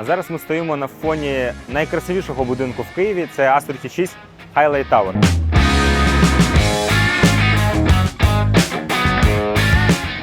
А зараз ми стоїмо на фоні найкрасивішого будинку в Києві. Це А36 Highlight Tower.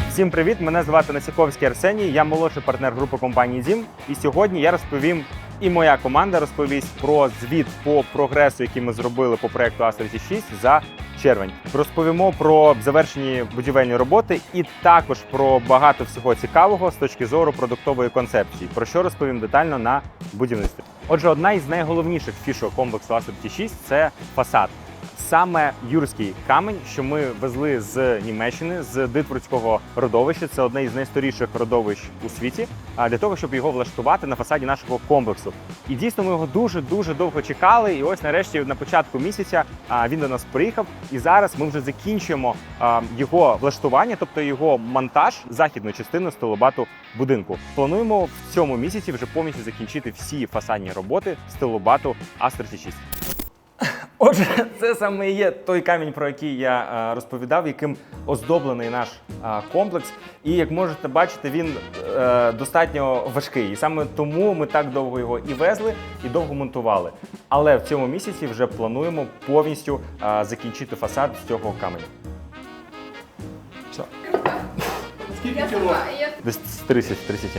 Всім привіт! Мене звати Насіковський Арсеній. Я молодший партнер групи компанії Дім. І сьогодні я розповім, і моя команда розповість про звіт по прогресу, який ми зробили по проекту А36 за червень. Розповімо про завершені будівельні роботи і також про багато всього цікавого з точки зору продуктової концепції, про що розповім детально на будівництві. Отже, одна із найголовніших фішок комплексу Асад Т6 – це фасад. Саме юрський камень, що ми везли з Німеччини, з Дитвурського родовища. Це одне із найстаріших родовищ у світі. Для того, щоб його влаштувати на фасаді нашого комплексу. І дійсно ми його дуже дуже довго чекали. І ось нарешті на початку місяця він до нас приїхав. І зараз ми вже закінчуємо його влаштування, тобто його монтаж західної частини стилобату будинку. Плануємо в цьому місяці вже повністю закінчити всі фасадні роботи стилобату А36. Отже, це саме і є той камінь, про який я е, розповідав, яким оздоблений наш е, комплекс. І як можете бачити, він е, достатньо важкий. І саме тому ми так довго його і везли, і довго монтували. Але в цьому місяці вже плануємо повністю закінчити фасад з цього каменю. Все. Десь 30 30.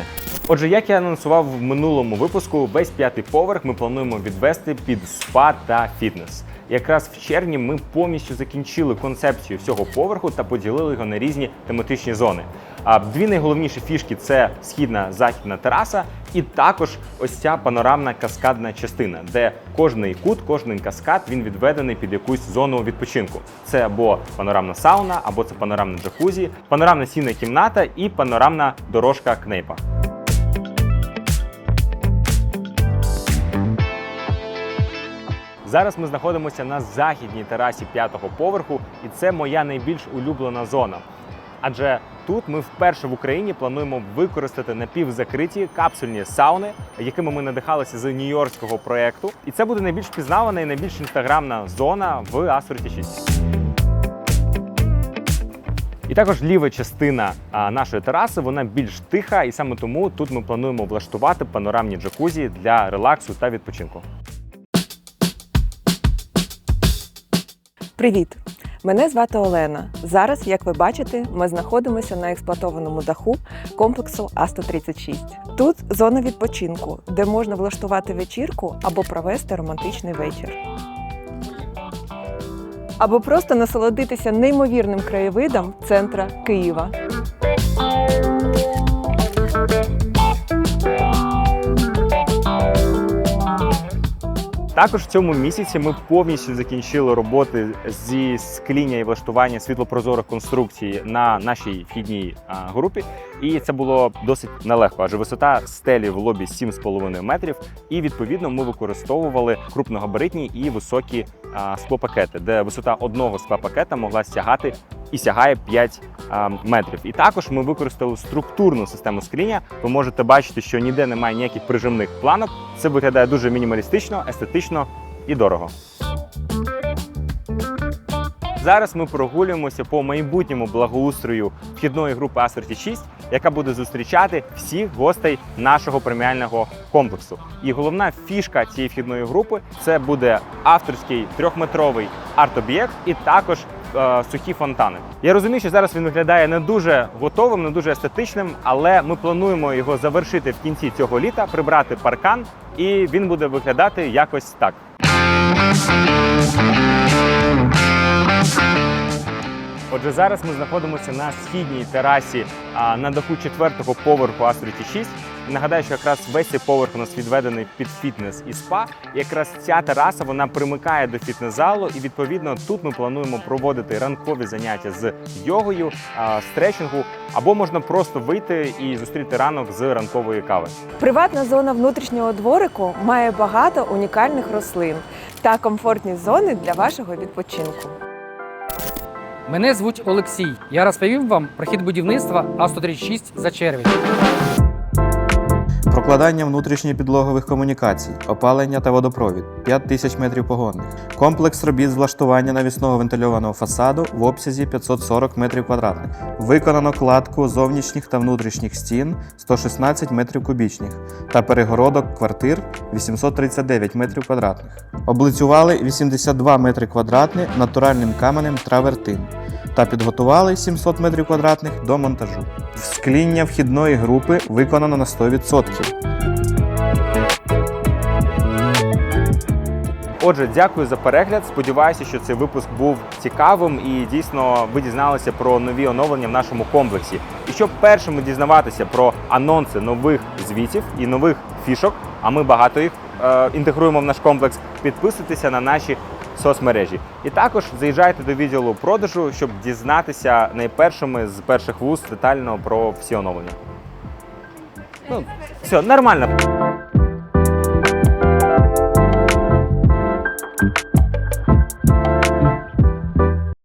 Отже, як я анонсував в минулому випуску, весь п'ятий поверх ми плануємо відвести під спа та фітнес. Якраз в червні ми повністю закінчили концепцію всього поверху та поділили його на різні тематичні зони. А дві найголовніші фішки це східна західна тераса, і також ось ця панорамна каскадна частина, де кожний кут, кожний каскад він відведений під якусь зону відпочинку. Це або панорамна сауна, або це панорамна джакузі, панорамна сінна кімната і панорамна дорожка кнейпа. Зараз ми знаходимося на західній терасі п'ятого поверху, і це моя найбільш улюблена зона. Адже тут ми вперше в Україні плануємо використати напівзакриті капсульні сауни, якими ми надихалися з нью-йоркського проекту. І це буде найбільш пізнавана і найбільш інстаграмна зона в А46. І також ліва частина нашої тераси вона більш тиха, і саме тому тут ми плануємо влаштувати панорамні джакузі для релаксу та відпочинку. Привіт! Мене звати Олена. Зараз, як ви бачите, ми знаходимося на експлуатованому даху комплексу А136. Тут зона відпочинку, де можна влаштувати вечірку або провести романтичний вечір. Або просто насолодитися неймовірним краєвидом центра Києва. Також в цьому місяці ми повністю закінчили роботи зі скління і влаштування світлопрозорих конструкцій на нашій вхідній групі. І це було досить нелегко, адже висота стелі в лобі 7,5 метрів. І відповідно ми використовували крупногабаритні і високі склопакети, де висота одного склопакета могла сягати і сягає 5 метрів. І також ми використали структурну систему скління. Ви можете бачити, що ніде немає ніяких прижимних планок. Це виглядає дуже мінімалістично, естетично і дорого. Зараз ми прогулюємося по майбутньому благоустрою вхідної групи А46, яка буде зустрічати всіх гостей нашого преміального комплексу. І головна фішка цієї вхідної групи це буде авторський трьохметровий арт-об'єкт і також е, сухі фонтани. Я розумію, що зараз він виглядає не дуже готовим, не дуже естетичним, але ми плануємо його завершити в кінці цього літа, прибрати паркан, і він буде виглядати якось так. Отже, зараз ми знаходимося на східній терасі на даху четвертого поверху А36. Нагадаю, що якраз весь цей поверх у нас відведений під фітнес і спа. І якраз ця тераса вона примикає до фітнес-залу, і відповідно тут ми плануємо проводити ранкові заняття з йогою, а, стретчингу, або можна просто вийти і зустріти ранок з ранкової кави. Приватна зона внутрішнього дворику має багато унікальних рослин та комфортні зони для вашого відпочинку. Мене звуть Олексій. Я розповім вам про хід будівництва А136 за червень. Прокладання внутрішньопідлогових комунікацій, опалення та водопровід 5 тисяч метрів погонних. Комплекс робіт з влаштування навісного вентильованого фасаду в обсязі 540 метрів квадратних. Виконано кладку зовнішніх та внутрішніх стін 116 метрів кубічних та перегородок квартир 839 метрів квадратних. Облицювали 82 метри квадратні натуральним каменем травертин та підготували 700 метрів квадратних до монтажу. Вскління вхідної групи виконано на 100%. Отже, дякую за перегляд. Сподіваюся, що цей випуск був цікавим і дійсно ви дізналися про нові оновлення в нашому комплексі. І щоб першими дізнаватися про анонси нових звітів і нових фішок, а ми багато їх е, інтегруємо в наш комплекс, підписуйтеся на наші соцмережі. І також заїжджайте до відділу продажу, щоб дізнатися найпершими з перших вуст детально про всі оновлення. Ну, все, нормально.